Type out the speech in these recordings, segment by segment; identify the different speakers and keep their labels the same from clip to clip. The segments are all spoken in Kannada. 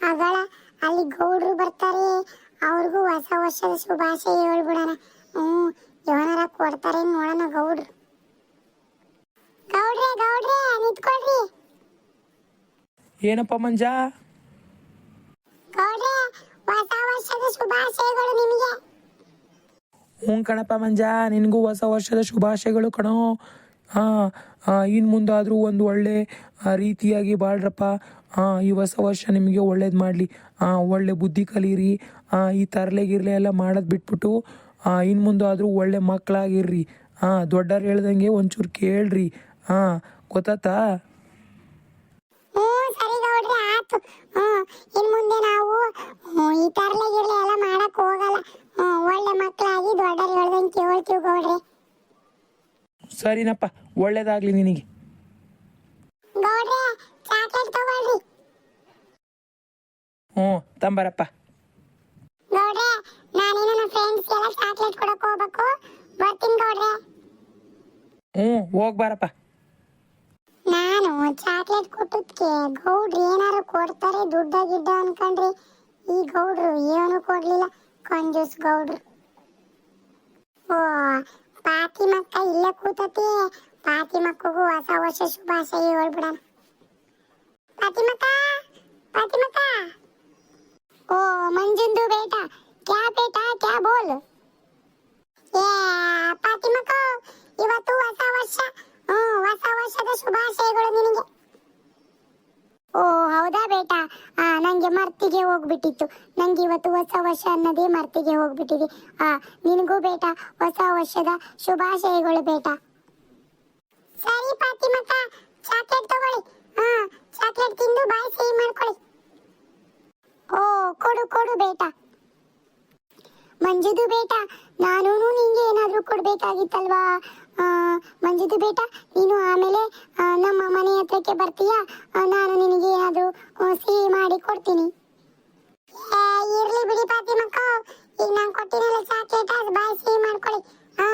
Speaker 1: ಅಗಳ ಅಲ್ಲಿ ಗೌಡ್ರು ಬರ್ತಾರೆ. ಅವ್ರಿಗೂ ಹೊಸ ವರ್ಷದ ಶುಭಾಶಯ ಹೇಳ್ಬಿಡೋಣ. ಹ್ಞೂ ಏನಾರ ಕೊಡ್ತಾರೆ ನೋಡೋಣ ಗೌಡ್ರು. ಗೌಡ್ರೆ ಗೌಡ್ರೆ ನಿಂತ್ಕೊಳ್ರಿ.
Speaker 2: ಏನಪ್ಪ ಮಂಜ?
Speaker 1: ಗೌಡ್ರೆ ಹೊಸ ವರ್ಷದ ಶುಭಾಶಯಗಳು ನಿಮಗೆ.
Speaker 2: ಹ್ಞೂ ಕಣಪ್ಪ ಮಂಜ ನಿನಗೂ ಹೊಸ ವರ್ಷದ ಶುಭಾಶಯಗಳು ಕಣೋ. ಇನ್ನು ಮುಂದಾದರೂ ಒಂದು ಒಳ್ಳೆ ರೀತಿಯಾಗಿ ಬಾಳ್ರಪ್ಪ ಈ ಹೊಸ ವರ್ಷ ನಿಮಗೆ ಒಳ್ಳೇದು ಮಾಡಲಿ. ಒಳ್ಳೆ ಬುದ್ಧಿ ಕಲೀರಿ. ಈ ತರಲೆ ಗಿರ್ಲೆ ಎಲ್ಲ ಮಾಡೋದು ಬಿಟ್ಬಿಟ್ಟು ಇನ್ನು ಮುಂದಾದರೂ ಒಳ್ಳೆ ಮಕ್ಕಳಾಗಿರ್ರಿ ಹಾಂ ದೊಡ್ಡವ್ರು ಹೇಳ್ದಂಗೆ ಒಂಚೂರು ಕೇಳ್ರಿ. ಹಾಂ ಗೊತ್ತಾತಾ
Speaker 1: ಇನ್ ನಾವು ಈ ತರ್ಲೆ ಗಿರ್ಲೆ ಹೋಗಲ್ಲ. ಒಳ್ಳೆ ಮಕ್ಕಳಾಗಿ ದೊಡ್ಡರು ಹೇಳ್ದಂಗೆ ಕೇಳ್ತೀವಿ ಗೌಡ್ರೆ.
Speaker 2: ಸರಿನಪ್ಪ ಒಳ್ಳೇದಾಗ್ಲಿ ನಿನಗೆ. ಹ್ಞೂ ತಂಬರಪ್ಪ. ಹ್ಞೂ ಹೋಗ್ಬಾರಪ್ಪ
Speaker 1: ನಾನು ಚಾಕ್ಲೇಟ್ ಕೊಟ್ಟಿದ್ಕೆ ಗೌಡ್ರು ಏನಾರು ಕೊಡ್ತಾರೆ ದುಡ್ಡ ಗಿಡ್ಡ ಅನ್ಕೊಂಡ್ರಿ ಈ ಗೌಡ್ರು ಏನು ಕೊಡ್ಲಿಲ್ಲ. ಕಂಜೂಸ್ ಗೌಡ್ರು. ಓ ಪಾತಿಮಕ್ಕ ಇಲ್ಲೇ ಕೂತತಿ. ಪಾತಿಮಕ್ಕಗೂ ಹೊಸ ವರ್ಷ ಶುಭಾಶಯ ಹೇಳ್ಬಿಡಣ. ಪಾತಿಮಕ್ಕ ಪಾತಿಮಕ್ಕ ಓ, ಮಂಜುಂದು ಬೇಟ. ಕ್ಯಾ ಬೇಟ, ಕ್ಯಾ ಬೋಲ್? ಏ ಪಾತಿಮಕ್ಕ ಇವತ್ತು ಹೊಸ ವರ್ಷ. ಹ್ಮ್, ಹೊಸ ವರ್ಷದ ಶುಭಾಶಯಗಳು ನಿನಗೆ ಓ ಹೌದಾ ಬೇಟ ಆ ನಂಗೆ ಮರ್ತಿಗೆ ಹೋಗ್ಬಿಟ್ಟಿತ್ತು. ನಂಗೆ ಇವತ್ತು ಹೊಸ ವರ್ಷ ಅನ್ನೋದೇ ಮರ್ತಿಗೆ ಹೋಗ್ಬಿಟ್ಟಿದೆ. ಆ, ನಿನಗೂ ಬೇಟ, ಹೊಸ ವರ್ಷದ ಶುಭಾಶಯಗಳು ಬೇಟ. ಸರಿ ಪಾತಿಮಕ್ಕ ಚಾಕ್ಲೇಟ್ ತಗೊಳ್ಳಿ. ಹಾ ಚಾಕ್ಲೇಟ್ ತಿಂದು ಬಾಯಿ ಸಿಹಿ ಮಾಡ್ಕೊಳ್ಳಿ. ಓ, ಕೊಡು ಕೊಡು ಬೇಟ. ಮಂಜುದು ಬೇಟ ನಾನು ನಿಂಗೆ ಏನಾದ್ರೂ ಕೊಡ್ಬೇಕಾಗಿತ್ತಲ್ವಾ? ಮಂಜುದು ಬೇಟ, ನೀನು ಆಮೇಲೆ ನಮ್ಮ ಮನೆ ಹತ್ರಕ್ಕೆ ಬರ್ತೀಯಾ? ನಾನು ನಿನಗೆ ಏನಾದ್ರೂ ಸಿಹಿ ಮಾಡಿ ಕೊಡ್ತೀನಿ. ಇರ್ಲಿ ಬಿಡಿ ಪಾತಿಮಕ್ಕ ಈಗ ನಾನು ಕೊಟ್ಟಿನಲ್ಲ ಚಾಕ್ಲೇಟ್ ಅದು ಬಾಯಿ ಸಿಹಿ ಮಾಡ್ಕೊಳ್ಳಿ. ಹಾ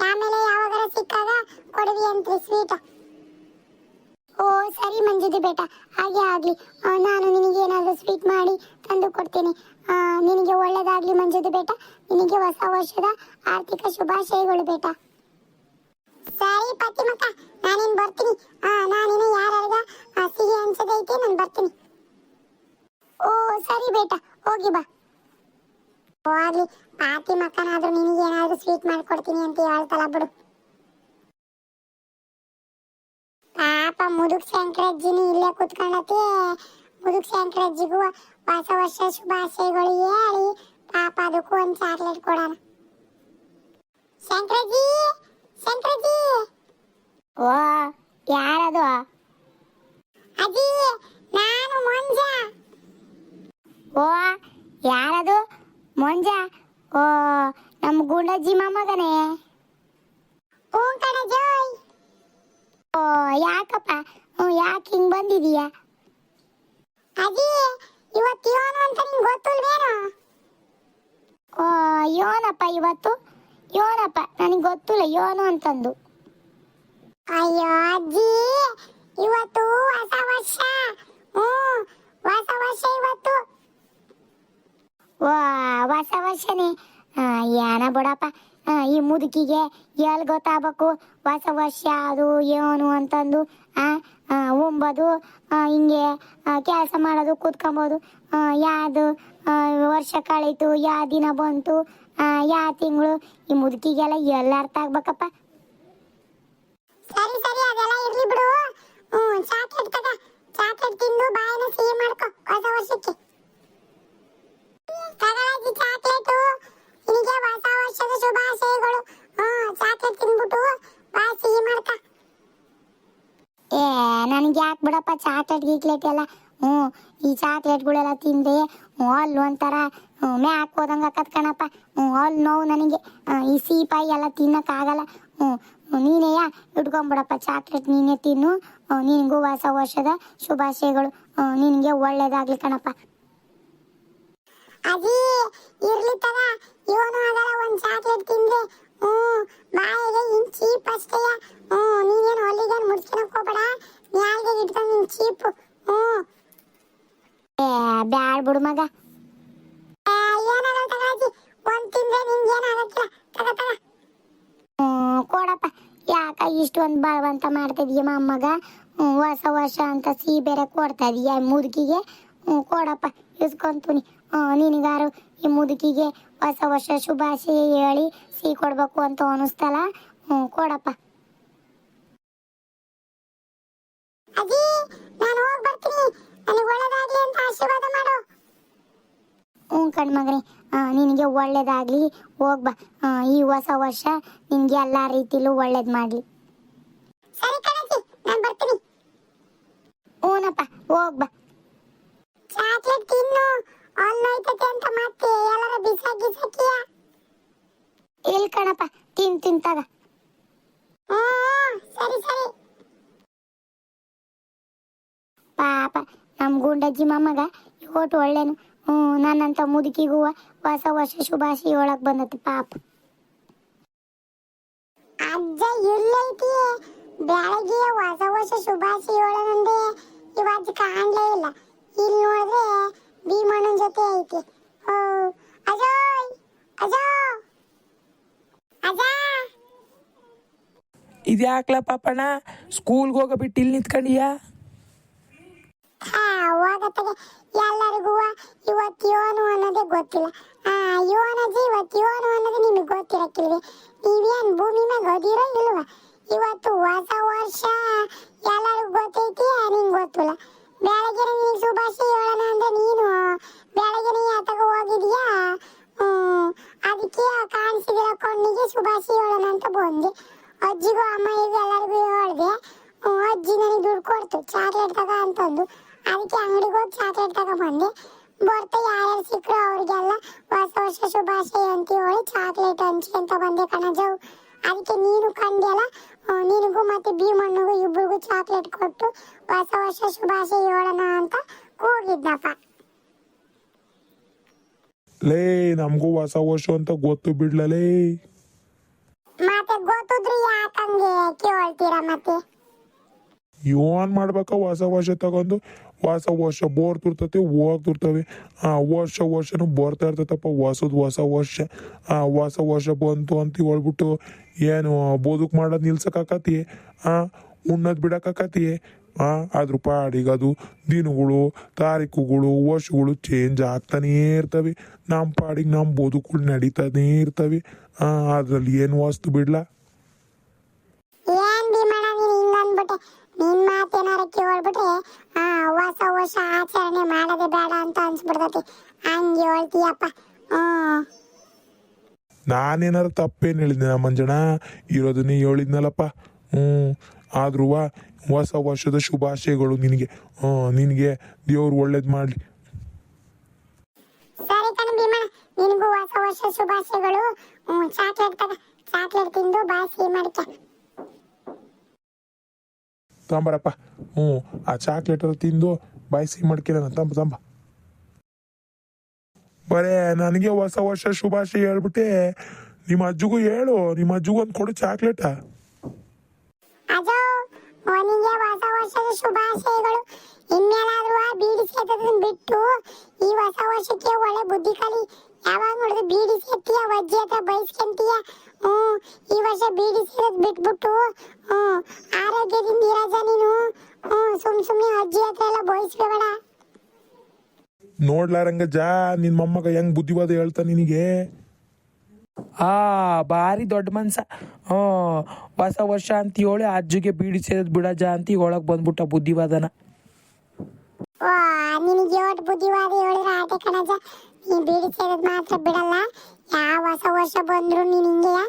Speaker 1: ಆಮೇಲೆ ಯಾವಾಗಾರ ಸಿಕ್ಕಾಗ ಕೊಡುವಿ ಅಂತ್ರಿ ಸ್ವೀಟ್ ಓ ಸರಿ ಮಂಜುದಿ ಬೇಟ. ಹಾಗೆ ಆಗ್ಲಿ. ನಾನು ನಿನಗೆ ಏನಾದರೂ ಸ್ವೀಟ್ ಮಾಡಿ ತಂದು ಕೊಡ್ತೀನಿ. ನಿನಗೆ ಒಳ್ಳೇದಾಗ್ಲಿ ಮಂಜುದಿ ಬೇಟ. ನಿನಗೆ ಹೊಸ ವರ್ಷದ ಆರ್ಥಿಕ ಶುಭಾಶಯಗಳು ಬೇಟ. ಸರಿ ಪತಿಮಕ್ಕ ನಾನೇನು ಬರ್ತೀನಿ. ಆ, ನಾನಿನ್ನು ಯಾರ್ಯಾರಿಗ ಸಿಹಿ ಹಂಚದೈತೆ ನಾನು ಬರ್ತೀನಿ. ಓ, ಸರಿ ಬೇಟ, ಹೋಗಿ ಬಾ. ಓ ಪಾತಿ ಮಕ್ಕನಾದ್ರೂ ನಿನಗೆ ಏನಾದರೂ ಸ್ವೀಟ್ ಮಾಡ್ಕೊಡ್ತೀನಿ ಅಂತ ಹೇಳ್ತಲ್ಲ ಬಿಡು. ಪಾಪ ಮುದುಕ್ ಶಂಕರಜ್ಜಿನಿ ಇಲ್ಲೇ ಕುತ್ಕೊಂಡತಿ ಮುದುಕ್ ಶಂಕರಜ್ಜಿಗೂ ಹೊಸ ವರ್ಷ ಶುಭಾಶಯಗಳು ಹೇಳಿ ಪಾಪ ಅದಕ್ಕೂ ಒಂದು ಚಾಕ್ಲೇಟ್ ಕೊಡೋಣ. ಶಂಕರಜ್ಜಿ ಶಂಕರಜ್ಜಿ. ಓ, ಯಾರದು? ಅಜ್ಜಿ, ನಾನು ಮೊಂಜ. ಓ, ಯಾರದು? ಮೊಂಜ? ಓ ನಮ್ಮ ಗುಂಡಜ್ಜಿ ಮೊಮ್ಮಗನೇ? ಹ್ಞೂ ಕಣ, ಜೋಯ್. ಓ, ಯಾಕಪ್ಪ? ಹ್ಞೂ, ಯಾಕೆ ಹಿಂಗ್ ಬಂದಿದೀಯ? ಅಜ್ಜಿ ಇವತ್ತು ಯೋನು ಅಂತ ನಿಂಗೆ ಗೊತ್ತಿಲ್ವೇನು? ಓ, ಯೋನಪ್ಪ ಇವತ್ತು? ಯೋನಪ್ಪ, ನನಗೆ ಗೊತ್ತಿಲ್ಲ ಯೋನು ಅಂತಂದು. ಅಯ್ಯೋ ಅಜ್ಜಿ, ಇವತ್ತು ಹೊಸ ವರ್ಷ. ಹ್ಞೂ, ಹೊಸ ವರ್ಷ ಹೊಸ ವರ್ಷನೇ ಏನ ಬಿಡಪ್ಪ ಈ ಮುದುಕಿಗೆ ಎಲ್ಲಿ ಗೊತ್ತಾಗಬೇಕು? ಹೊಸ ವರ್ಷ ಅದು ಏನು ಅಂತಂದು ಉಂಬೋದು ಹಿಂಗೆ ಕೆಲಸ ಮಾಡೋದು, ಕೂತ್ಕೊಬೋದು. ಯಾವ್ದು ವರ್ಷ ಕಳೀತು ಯಾವ ದಿನ ಬಂತು ಯಾವ ತಿಂಗಳು? ಈ ಮುದುಕಿಗೆಲ್ಲ ಎಲ್ಲ ಅರ್ಥ ಆಗ್ಬೇಕಪ್ಪ? ಸರಿ ಸರಿ ಅದೆಲ್ಲ ಇರ್ಲಿ ಬಿಡು ಹ್ಮ್ ಚಾಕ್ಲೇಟ್ ತಗ ಚಾಕ್ಲೇಟ್ ತಿಂದು ಬಾಯಿನ ಸಿಹಿ ಮಾಡ್ಕೊ ಹೊಸ ವರ್ಷಕ್ಕೆ ತಗೊಳಜ್ಜಿ ಚಾಕ್ಲೇಟು ನಿನಗೆ ಹೊಸ ವರ್ಷದ ಶುಭಾಶಯಗಳು ಹ್ಮ್ ಚಾಕ್ಲೇಟ್ ತಿಂದ್ಬಿಟ್ಟು ಬಾಯಿ ಸಿಹಿ ಮಾಡ್ಕ ಏ ಬಿಡಪ್ಪ ಚಾಕ್ಲೇಟ್ ಗೀಕ್ಲೇಟ್ ಎಲ್ಲ. ಹ್ಞೂ, ಈ ಚಾಕ್ಲೇಟ್ಗಳೆಲ್ಲ ತಿಂದೆ ಹ್ಞೂ ಅಲ್ಲಿ ಒಂಥರ ಮ್ಯಾಕ್ ಹೋದಂಗೆ ಆಕತ್ ಕಣಪ್ಪ. ಹ್ಞೂ ಅಲ್ಲಿ ನೋವು ನನಗೆ. ಈ ಸೀಪಾಯಿ ಎಲ್ಲ ತಿನ್ನಕ್ಕಾಗಲ್ಲ. ಹ್ಞೂ ನೀನೇಯ ಇಟ್ಕೊಂಬಿಡಪ್ಪ ಚಾಕ್ಲೇಟ್ ನೀನೇ ತಿನ್ನು. ನಿನಗೂ ಹೊಸ ವರ್ಷದ ಶುಭಾಶಯಗಳು. ನಿನಗೆ ಒಳ್ಳೇದಾಗ್ಲಿ ಕಣಪ್ಪ. ಅಜಿ, ಇರ್ಲಿ ತರ ಇವನು ಆಗಲ್ಲ, ಒಂದು ಚಾಕ್ಲೇಟ್ ತಿಂದ್ರೆ. ಹ್ಮ್ ಬಾಯಿಗೆ ಇನ್ ಚೀಪ್ ಅಷ್ಟೇಯ ಹ್ಮ್ ನೀನೇನು ಹೊಲಿಗೆ ಹೋಗ್ಬೇಡ. ನ್ಯಾಲ್ಗೆ ಇಟ್ಕೊಂಡು ನಿನ್ ಚೀಪು ಹ್ಮ್ ಏ ಬ್ಯಾಡ್ ಬಿಡು ಮಗ. ಏನಾಗಲ್ಲ ತಗೋ ಅಜ್ಜಿ. ಒಂದ್ ತಿಂದ್ರೆ ನಿಂಗೆ ಏನಾಗಕ್ಕಿಲ್ಲ ತಗೋ ತಗೋ. ಹ್ಮ್, ಕೊಡಪ್ಪ. ಯಾಕ ಇಷ್ಟೊಂದು ಬಲವಂತ ಮಾಡ್ತಿದೀಯ ಹ್ಮ್, ಹೊಸ ವರ್ಷ ಅಂತ ಸಿಹಿ ಬೇರೆ ಕೊಡ್ತಾ ಇದೀಯ ಮುದುಕಿಗೆ? ಹ್ಞೂ ಕೊಡಪ್ಪ. ಇಸ್ಕೊಂತೀನಿ. ನಿನಗಾರು ಈ ಮುದುಕಿಗೆ ಹೊಸ ವರ್ಷ ಶುಭಾಶಯ ಹೇಳಿ ಸಿಹಿ ಕೊಡ್ಬೇಕು ಅಂತ ಅನಿಸ್ತಲ್ಲ? ಹ್ಮ್ ಕೊಡಪ್ಪ. ಅಜ್ಜಿ ನಾನು ಹೋಗಿ ಬರ್ತೀನಿ. ನನಗೆ ಒಳ್ಳೇದಾಗ್ಲಿ ಅಂತ ಆಶೀರ್ವಾದ ಮಾಡು. ಹ್ಞೂ ಕಣ್ಮಗನೇ ನಿನಗೆ ಒಳ್ಳೇದಾಗ್ಲಿ. ಹೋಗ್ಬಾ ಈ ಹೊಸ ವರ್ಷ ನಿನಗೆ ಎಲ್ಲ ರೀತಿಲೂ ಒಳ್ಳೇದ್ ಮಾಡ್ಲಿ. ಸರಿ ಕಣಜಿ ನಾನು ಬರ್ತೀನಿ. ಹ್ಞೂನಪ್ಪ ಹೋಗ್ಬ ಚಾಕ್ಲೇಟ್ ತಿನ್ನು. ಅಲ್ಲೋಯ್ತತೆ ಅಂತ ಮತ್ತೆ ಎಲ್ಲರ ಬಿಸಾಕಿ ಸಾಕಿಯ ಇಲ್ಲ ಕಣಪ್ಪ, ತಿನ್, ತಿಂತಾಗ. ಹ್ಞೂ ಸರಿ ಸರಿ. ಪಾಪ ನಮ್ಮ ಗುಂಡಜ್ಜಿ ಮಮ್ಮಗ ಇವತ್ತು ಒಳ್ಳೇನು. ಹ್ಞೂ ನನ್ನಂತ ಮುದುಕಿಗೂ ಹೊಸ ವರ್ಷ ಶುಭಾಶಯ ಒಳಗ್ ಬಂದತಿ ಪಾಪ. ಅಜ್ಜ ಎಲ್ಲೈತಿ ಬೆಳಗ್ಗೆ ಹೊಸ ವರ್ಷ ಶುಭಾಶಯ ಒಳಗಂದೆ ಇವತ್ತು ಕಾಣ್ಲೇ ಇಲ್ಲ. ಇಲ್ಲಿ ನೋಡಿದ್ರೆ ಭೀಮಣ್ಣನ ಜೊತೆ ಐತಿ. ಓ ಅಜಯ್ ಅಜೋ ಅಜ.
Speaker 2: ಇದ್ಯಾಕ್ಲ ಪಾಪಣ್ಣ ಸ್ಕೂಲ್ಗೆ ಹೋಗೋ ಬಿಟ್ಟು ಇಲ್ಲಿ ನಿಂತ್ಕೊಂಡಿಯಾ?
Speaker 1: ಹೋಗತ್ತಗೆ ಎಲ್ಲರಿಗೂ ಇವತ್ತು ಯೋನು ಅನ್ನೋದೇ ಗೊತ್ತಿಲ್ಲ. ಆ ಯೋನಜಿ ಇವತ್ತು ಯೋನು ಅನ್ನೋದು ನಿಮಗೆ ಗೊತ್ತಿರಕ್ಕಿಲ್ವೇ? ನೀವೇನು ಭೂಮಿ ಮ್ಯಾಗ ಓದಿರೋ ಇಲ್ವಾ? ಇವತ್ತು ಹೊಸ ವರ್ಷ ಎಲ್ಲರಿಗೂ ಗೊತ್ತೈತಿ ನಿಂಗೆ ಗೊತ್ತಿಲ್ಲ ಬೆಳಗ್ಗೆ ನಿನಗೆ ಶುಭಾಶಯ ಹೇಳೋಣ ಅಂದ್ರೆ ನೀನು ಬೆಳಗ್ಗೆ ಆತಗ ಹೋಗಿದ್ಯಾ ಹ್ಮ್ ಅದಕ್ಕೆ ಕಾಣಿಸಿದಿರ ಕಣ್ಣಿಗೆ ಶುಭಾಶಯ ಹೇಳೋಣ ಅಂತ ಬಂದೆ ಅಜ್ಜಿಗೂ ಅಮ್ಮನಿಗೂ ಎಲ್ಲರಿಗೂ ಹೇಳ್ದೆ ಹ್ಮ್, ಅಜ್ಜಿ ನನಗೆ ದುಡ್ಡು ಕೊಡ್ತು ಚಾಕ್ಲೇಟ್ ತಗ ಅಂತಂದು ಅದಕ್ಕೆ ಅಂಗಡಿಗೆ ಹೋಗಿ ಚಾಕ್ಲೇಟ್ ತಗೊಂಬಂದೆ ಬರ್ತಾ ಯಾರ್ಯಾರು ಸಿಕ್ಕರು ಅವ್ರಿಗೆಲ್ಲ ಹೊಸ ವರ್ಷ ಶುಭಾಶಯ ಅಂತ ಹೇಳಿ ಚಾಕ್ಲೇಟ್ ಹಂಚಿ ಅಂತ ಬಂದೆ ಕಣಜವು ಅದಕ್ಕೆ ನೀನು ಕಂಡ್ಯಲ್ಲ? ನಿನಗೂ ಮತ್ತೆ ಭೀಮಣ್ಣಗೂ ಇಬ್ಬರಿಗೂ ಚಾಕ್ಲೇಟ್ ಕೊಟ್ಟು ಹೊಸ ವರ್ಷ ಶುಭಾಶಯ ಹೇಳೋಣ ಅಂತ ಕೂಗಿದ್ನಪ್ಪ.
Speaker 3: ಲೇ ನಮಗೂ ಹೊಸ ವರ್ಷ ಅಂತ ಗೊತ್ತು ಬಿಡ್ಲಲೇ.
Speaker 1: ಮತ್ತೆ ಗೊತ್ತಿದ್ರೆ ಯಾಕಂಗೆ ಕೇಳ್ತೀರಾ ಮತ್ತೆ?
Speaker 3: ಏನ್ ಮಾಡ್ಬೇಕ ಹೊಸ ವರ್ಷ ತಗೊಂಡು ಹೊಸ ವರ್ಷ ಬೋರ್ತಿರ್ತತೆ ಹೋಗ್ತಿರ್ತವೆ ಆ ವರ್ಷ ವರ್ಷನೂ ಬರ್ತಾ ಇರ್ತೈತಪ್ಪ, ಹೊಸದು ಹೊಸ ವರ್ಷ. ಹೊಸ ವರ್ಷ ಬಂತು ಅಂತ ಹೇಳ್ಬಿಟ್ಟು ಏನು ಬದುಕು ಮಾಡೋದು ನಿಲ್ಸಕ್ಕಾಕತಿ ಉಣ್ಣೋದು ಬಿಡಕ್ಕಾಕತಿ ಅದ್ರ ಪಾಡಿಗೆ ಅದು ದಿನಗಳು, ತಾರೀಕುಗಳು, ವರ್ಷಗಳು ಚೇಂಜ್ ಆಗ್ತಾನೇ ಇರ್ತವೆ. ನಮ್ಮ ಪಾಡಿಗೆ ನಮ್ಮ ಬದುಕುಗಳು ನಡೀತಾನೇ ಇರ್ತವೆ. ಆ ಅದ್ರಲ್ಲಿ ಏನು ವಸ್ತು ಬಿಡ್ಲಾ
Speaker 1: ಏನ್ ಭೀಮಣ್ಣ ನೀನ್ ಹಿಂಗಂದ್ಬಿಟ್ಟೆ ನಿನ್ ಮಾತೇನಾರ ಕೇಳ್ಬಿಟ್ರೆ ಆ ಹೊಸ ವರ್ಷ ಮಾಡೋದೇ ಬೇಡ ಅಂತ ಅನ್ಸ್ಬಿಡ್ತತಿ. ಹಂಗೆ ಹೇಳ್ತೀಯಪ್ಪ. ಹ್ಮ್
Speaker 3: ನಾನೇನಾರ ತಪ್ಪೇನು ಹೇಳಿದ್ದೆ ಮಂಜಣ್ಣ ನೀ ಹೇಳಿದ್ನಲ್ಲಪ್ಪ. ಹ್ಞೂ. ಆದ್ರೂ ಹೊಸ ವರ್ಷದ ಶುಭಾಶಯಗಳು ನಿನಗೆ. ಹ್ಞೂ ನಿನಗೆ ದೇವ್ರು ಒಳ್ಳೇದು ಮಾಡಲಿ.
Speaker 1: ಸರಿ ಕಣ ಭೀಮಣ್ಣ ನಿನಗೂ ಹೊಸ ವರ್ಷ ಶುಭಾಶಯಗಳು. ಹ್ಮ್ ಚಾಕ್ಲೇಟ್ ತಗ ಚಾಕ್ಲೇಟ್ ತಿಂದು ಬಾಯ್ ಸಿಹಿ ಮಾಡ್ಕ.
Speaker 3: ತಂಬರಪ್ಪ ಹ್ಞೂ ಆ ಚಾಕ್ಲೇಟ್ ತಿಂದು ಬಾಯಿ ಸಿಹಿ ಮಾಡ್ಕಿರೋಣ ತಂಬ ತಂಬ. ಬರೇ, ನನಗೆ ಹೊಸ ವರ್ಷ ಶುಭಾಶಯ ಹೇಳ್ಬಿಟ್ಟೆ. ನಿಮ್ಮ ಅಜ್ಜಿಗೂ ಹೇಳು, ನಿಮ್ಮ ಅಜ್ಜಿಗೂ ಒಂದು ಕೊಡು ಚಾಕ್ಲೇಟ
Speaker 1: ಅವನಿಗೆ ಹೊಸ ವರ್ಷದ ಶುಭಾಶಯಗಳು. ಇನ್ಮೇಲಾದ್ರೂ ಆ ಬೀಡಿ ಬಿಟ್ಟು ಈ ಹೊಸ ವರ್ಷಕ್ಕೆ ಒಳ್ಳೆ ಬುದ್ಧಿ ಕಲಿ. ಯಾವಾಗ ನೋಡಿದ್ರೆ ಬೀಡಿ ಸೇರ್ತೀಯ ವಜ್ಜಿ ಹತ್ರ ಬಯಸ್ಕೊಂತೀಯ ಈ ವರ್ಷ ಬೀಡಿ ಸೇದೋದ್ ಬಿಟ್ಬಿಟ್ಟು ಆರೋಗ್ಯದಿಂದ ಇರಜ ನೀನು ಸುಮ್ ಸುಮ್ಮನೆ ಅಜ್ಜಿ ಹತ್ರ ಎಲ್ಲ ಬೋಯಿಸ್ಬೇಡ.
Speaker 3: ನೋಡ್ಲಾರಂಗ ಜಾ ನಿನ್ ಮೊಮ್ಮಗ ಹೆಂಗ್ ಬುದ್ಧಿವಾದ ಹೇಳ್ತಾ ನಿನಗೆ?
Speaker 2: ಆ ಭಾರಿ ದೊಡ್ಡ ಮನ್ಸ. ಹ್ಞೂ ಹೊಸ ವರ್ಷ ಅಂತ ಹೇಳಿ ಅಜ್ಜಿಗೆ ಬೀಡಿ ಸೇರೋದ್ ಬಿಡ ಜಾ ಅಂತ ಒಳಗೆ ಬಂದ್ಬಿಟ್ಟ ಬುದ್ಧಿವಾದನ.
Speaker 1: ನಿನಗೆ ಬುದ್ಧಿವಾದ ಹೇಳಿದ್ರೆ ಆಟ ಕಣಜ ನೀ ಬೀಡಿ ಸೇರೋದು ಮಾತ್ರ ಬಿಡಲ್ಲ. ಯಾವ ಹೊಸ ವರ್ಷ ಬಂದ್ರು ನೀನು ಹಿಂಗೆಯ?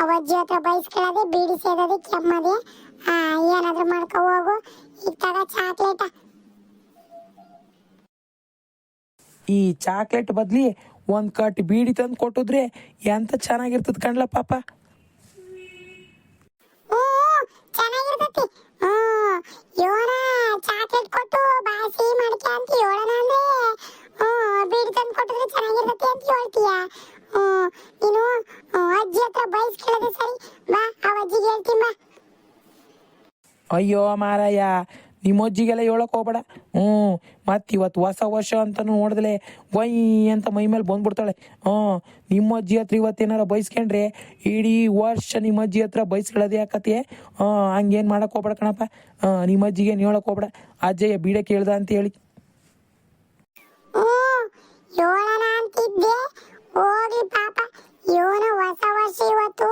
Speaker 1: ಆ ಅಜ್ಜಿ ಹತ್ರ ಬಯಸ್ಕೊಳ್ಳೋದೆ ಬೀಡಿ ಸೇದೋದೆ ಕೆಮ್ಮದೆ. ಏನಾದ್ರೂ ಮಾಡ್ಕೊ ಹೋಗು. ಈಗ ತಗ ಚಾಕ್ಲೇಟ
Speaker 2: ಈ ಚಾಕ್ಲೇಟ್ ಬದ್ಲಿ ಒಂದು ಕಟ್ ಬೀಡಿ ತಂದು ಕೊಟ್ಟಿದ್ರೆ ಎಂತ ಚೆನ್ನಾಗಿರ್ತದ ಕಣ್ಲ ಪಾಪ.
Speaker 1: ಹ್ಞೂ ಚೆನ್ನಾಗಿರ್ತೈತಿ. ಚಾಕ್ಲೇಟ್ ಕೊಟ್ಟು ಬಾಸಿ ಮಾಡ್ಕೆ ಅಂತ ಹೇಳೋಣ ಅಂದ್ರೆ? ಕೊಟ್ಟಿದ್ರೆ ಚೆನ್ನಾಗಿರುತ್ತೆ ಅಂತ ಹೇಳ್ತೀಯ? ನೀನು ಅಜ್ಜಿ ಹತ್ರ ಬಯಸ್ಕೊಳ್ಳೋದು ಸರಿ. ಬಾ ಆ ಅಜ್ಜಿಗೆ ಹೇಳ್ತೀನಿ ಬಾ.
Speaker 2: ಅಯ್ಯೋ ಮಾರಾಯ ನಿಮ್ಮ ಅಜ್ಜಿಗೆಲ್ಲ ಹೇಳಕ್ ಹೋಗ್ಬೇಡ. ಹ್ಞೂ ಮತ್ತೆ ಇವತ್ತು ಹೊಸ ವರ್ಷ ಅಂತ ನೋಡಿದ್ಲೆ ವೈ ಅಂತ ಮೈ ಮೇಲೆ ಬಂದ್ಬಿಡ್ತಾಳೆ. ಹ್ಞೂ ನಿಮ್ಮ ಅಜ್ಜಿ ಹತ್ರ ಇವತ್ತೇನಾರ ಬಯಸ್ಕೊಂಡ್ರೆ ಇಡೀ ವರ್ಷ ನಿಮ್ಮ ಅಜ್ಜಿ ಹತ್ರ ಬೈಸ್ಕೊಳ್ಳೋದೇ ಯಾಕತ್ತೆ ಹ್ಞೂ ಹಂಗೇನು ಮಾಡಕ್ ಹೋಗ್ಬೇಡ ಕಣಪ್ಪ. ಹಾಂ ನಿಮ್ಮ ಅಜ್ಜಿಗೆ ಏನು ಹೇಳಕ್ ಹೋಗ್ಬೇಡ. ಅಜ್ಜಯ್ಯ ಬೀಡ ಕೇಳ್ದ ಅಂತ ಹೇಳಿ.
Speaker 1: ಯೋಳನ ಅಂತಿದ್ದೆ ಹೋಗ್ಲಿ ಪಾಪ ಇವನು ಹೊಸ ವರ್ಷ ಇವತ್ತು.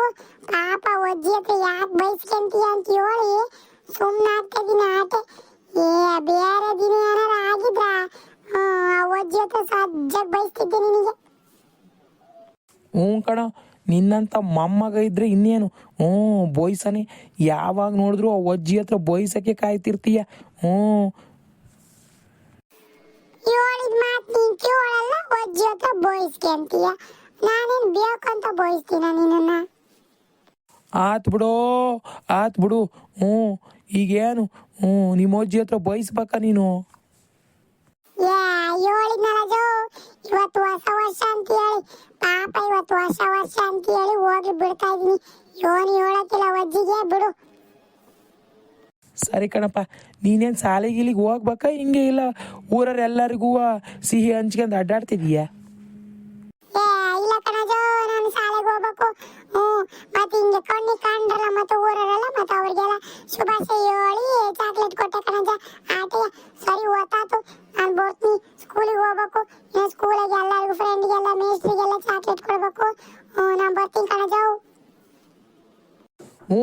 Speaker 1: ಪಾಪ ಒಜ್ಜಿ ಹತ್ರ ಯಾಕೆ ಬಯಸ್ಕೊಂತೀಯ ಅಂತ ಹೇಳಿ ಸುಮ್ಮನಾಗ್ತದಿನ ಆಟೆ ಏ ಬೇರೆ ದಿನ ಏನಾರ ಆಗಿದ್ರ? ಒಜ್ಜಿ ಹತ್ರ ಸಜ್ಜಾಗಿ ಬೈಸ್ತಿದ್ದೆ ನಿನಗೆ.
Speaker 2: ಹ್ಞೂ ಕಣ ನಿನ್ನಂಥ ಮೊಮ್ಮಗ ಇದ್ರೆ ಇನ್ನೇನು? ಹ್ಞೂ ಬೋಯ್ಸನೆ ಯಾವಾಗ ನೋಡಿದ್ರು ಆ ಅಜ್ಜಿ ಹತ್ರ ಬೋಯ್ಸಕ್ಕೆ ಕಾಯ್ತಿರ್ತೀಯ? ಹ್ಞೂ.
Speaker 1: ಹೇಳಿದ ಮಾತು ನೀನು ಕೇಳಲ್ಲ. ಒಜ್ಜಿ ಹತ್ರ ಬೋಯಿಸ್ಕೊಂತೀಯ ನಾನೇನ್ ಬೇಕಂತ ಬೋಯಿಸ್ತೀನ ನಿನ್ನನ್ನ?
Speaker 2: ಆತ್ ಬಿಡು ಆತ್ ಬಿಡು. ಹ್ಞೂ ಈಗೇನು? ಹ್ಞೂ ನಿಮ್ಮ ಅಜ್ಜಿ ಹತ್ರ ಬಯಸ್ಬೇಕಾ ನೀನು?
Speaker 1: ಏ ಹೇಳಿದ್ನಲ್ಲ ಜೋ? ಇವತ್ತು ಹೊಸ ವರ್ಷ ಅಂತ ಹೇಳಿ ಪಾಪ ಇವತ್ತು ಹೊಸ ವರ್ಷ ಅಂತ ಹೇಳಿ ಹೋಗಿ ಬಿಡ್ತಾ ಇದೀನಿ ಯೋನಿ ಹೇಳಕ್ಕಿಲ್ಲ ಅಜ್ಜಿಗೆ ಬಿಡು.
Speaker 2: ಸರಿ ಕಣಪ್ಪ ನೀನೇನು ಸಾಲಿಗಿಲಿಗೆ ಹೋಗ್ಬೇಕಾ? ಹಿಂಗೆ ಇಲ್ಲ, ಊರವ್ರು ಎಲ್ಲರಿಗೂ ಸಿಹಿ ಹಂಚ್ಕೊಂಡು ಅಡ್ಡಾಡ್ತಿದೀಯ?
Speaker 1: ಇಲ್ಲ ಕಣ ನಾನು ಶಾಲೆಗೆ ಹೋಗ್ಬೇಕು. ಹ್ಞೂ ಮತ್ತೆ ಹಿಂಗೆ ಕಣ್ಣಿ ಕಂಡ್ರಲ್ಲ ಮತ್ತೆ ಊರಲ್ಲ ಮತ್ತೆ ಅವ್ರಿಗೆಲ್ಲ ಶುಭಾಶಯ ಹೇಳಿ ಚಾಕ್ಲೇಟ್ ಕೊಟ್ಟೆ ಕಣಜ. ಆಟೆಯ ಬರ್ತೀನಿ. ಸ್ಕೂಲಿಗೆ ಹೋಗ್ಬೇಕು. ಸ್ಕೂಲಿಗೆ ಎಲ್ಲರಿಗೂ ಫ್ರೆಂಡ್ಗೆಲ್ಲ ಮೇಸ್ಟ್ರಿಗೆಲ್ಲ ಚಾಕ್ಲೇಟ್ ಕೊಡ್ಬೇಕು. ನಾನು ಬರ್ತೀನಿ ಕಣಜ.
Speaker 2: ಹ್ಞೂ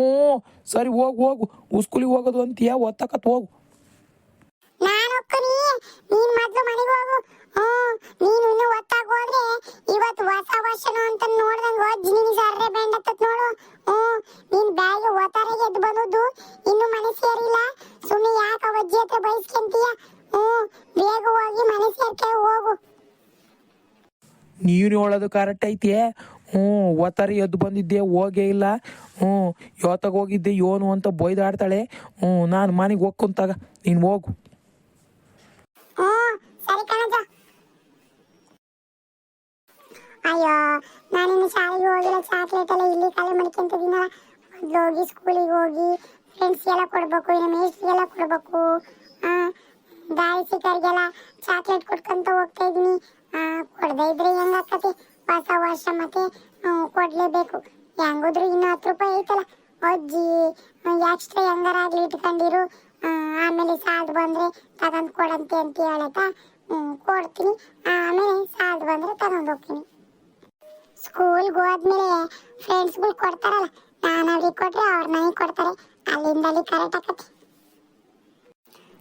Speaker 2: ಸರಿ ಹೋಗು ಹೋಗು. ಉಸ್ಕೂಲಿ ಹೋಗೋದು ಅಂತೀಯ ಒತ್ತಕತ್ ಹೋಗು.
Speaker 1: ನಾನು ನೀನ್ ಮೊದ್ಲು ಮನೆಗೆ ಹೋಗು. ಹ್ಮ್ ನೀನು ಇನ್ನು ಒತ್ತಾಗ ಹೋದ್ರೆ ಇವತ್ತು ಹೊಸ ವರ್ಷನು ಅಂತ ನೋಡ್ದಂಗ ಸರ್ರೆ ಬ್ಯಾಂಡ್ ಹತ್ತತ್ ನೋಡು. ಹ್ಮ್ ನೀನ್ ಬ್ಯಾಗ್ ಒತ್ತಾರೆಗೆ ಎದ್ದು ಬಂದದ್ದು. ಇನ್ನು ಮನೆ ಸೇರಿಲ್ಲ. ಸುಮ್ಮನೆ ಯಾಕೆ ಅಜ್ಜಿ ಹತ್ರ ಬಯಸ್ಕೊಂತೀಯ ಹ್ಮ್ ಬೇಗ ಹೋಗಿ ಮನೆ ಸೇರ್ಕೆ ಹೋಗು.
Speaker 2: ನೀನು ಹೇಳೋದು ಕರೆಕ್ಟ್ ಐತಿ. ಹ್ಞೂ ಒತ್ತಾರಿ ಎದ್ದು ಬಂದಿದ್ದೆ, ಹೋಗೇ ಇಲ್ಲ. ಹ್ಞೂ, ಯಾವತ್ತಾಗ ಹೋಗಿದ್ದೆ ಯೋನು ಅಂತ ಬೊಯ್ದಾಡ್ತಾಳೆ ಹ್ಞೂ, ನಾನು ಮನೆಗೆ ಹೋಗ್ಕೊಂತಾಗ ನೀನು ಹೋಗು.
Speaker 1: ಅಯ್ಯೋ ನಾನಿನ್ನು ಶಾಲೆಗೆ ಹೋಗಿಲ್ಲ ಚಾಕ್ಲೇಟ್ ಎಲ್ಲ ಇಲ್ಲಿ ಖಾಲಿ ಹೋಗಿ ಸ್ಕೂಲಿಗೆ ಹೋಗಿ ಫ್ರೆಂಡ್ಸ್ಗೆಲ್ಲ ಕೊಡ್ಬೇಕು, ಇನ್ನು ಮೇಸ್ಟ್ರಿಗೆಲ್ಲ ಕೊಡ್ಬೇಕು. ದಾರಿ ಸಿಕ್ಕರಿಗೆಲ್ಲ ಚಾಕ್ಲೇಟ್ ಕೊಟ್ಕೊಂತ ಹೋಗ್ತಾ ಇದ್ದೀನಿ. ಕೊಡದೇ ಇದ್ರೆ ಹೆಂಗಾಕತಿ ಮತ್ತೆ ಹ್ಮ್, ಕೊಡ್ಲೇಬೇಕು. ಹೆಂಗೋದ್ರು ಇನ್ನು ಹತ್ತು ರೂಪಾಯಿ ಐತಲ್ಲ. ಅಜ್ಜಿ ಎಕ್ಸ್ಟ್ರಾ ಹೆಂಗಾರ ಆಗ್ಲಿ ಇಟ್ಕೊಂಡಿರು. ಆಮೇಲೆ ಸಾಲದು ಬಂದ್ರೆ ತಗೊಂಡ್ ಕೊಡಂತೆ ಅಂತ ಹೇಳತ್ತಾ. ಕೊಡ್ತೀನಿ. ಆಮೇಲೆ ಸಾಲದು ಬಂದ್ರೆ ತಗೊಂಡ್ ಹೋಗ್ತೀನಿ. ಸ್ಕೂಲ್ಗೆ ಹೋದ್ಮೇಲೆ ಫ್ರೆಂಡ್ಸ್ಗಳು ಕೊಡ್ತಾರಲ್ಲ ನಾನು ಅವ್ರಿಗೆ ಕೊಟ್ರೆ ಅವ್ರು ನನಗೆ ಕೊಡ್ತಾರೆ. ಅಲ್ಲಿಂದಲ್ಲಿ ಕರೆಕ್ಟ್ ಆಕತಿ.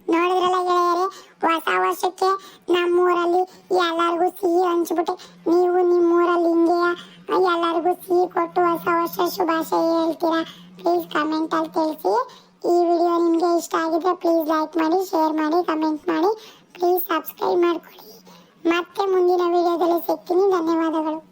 Speaker 1: ನೋಡಿದ್ರಲ್ಲ ಗೆಳೆಯರೆ, ಹೊಸ ವರ್ಷಕ್ಕೆ ನಮ್ಮೂರಲ್ಲಿ ಎಲ್ಲರಿಗೂ ಸಿಹಿ ಹಂಚ್ಬಿಟ್ಟೆ, ನೀವು ನಿಮ್ಮೂರಲ್ಲಿ ಹಿಂಗೆಯ? ಎಲ್ಲರಿಗೂ ಸಿಹಿ ಕೊಟ್ಟು ಹೊಸ ವರ್ಷ ಶುಭಾಶಯ ಹೇಳ್ತೀರಾ? ಪ್ಲೀಸ್ ಕಮೆಂಟ್ ಅಲ್ಲಿ ತಿಳಿಸಿ. ಈ ವಿಡಿಯೋ ನಿಮಗೆ ಇಷ್ಟ ಆಗಿದ್ರೆ ಪ್ಲೀಸ್ ಲೈಕ್ ಮಾಡಿ ಶೇರ್ ಮಾಡಿ ಕಮೆಂಟ್ ಮಾಡಿ. ಪ್ಲೀಸ್ ಸಬ್ಸ್ಕ್ರೈಬ್ ಮಾಡ್ಕೊಳ್ಳಿ. ಮತ್ತೆ ಮುಂದಿನ ವಿಡಿಯೋದಲ್ಲಿ ಸಿಗ್ತೀನಿ. ಧನ್ಯವಾದಗಳು.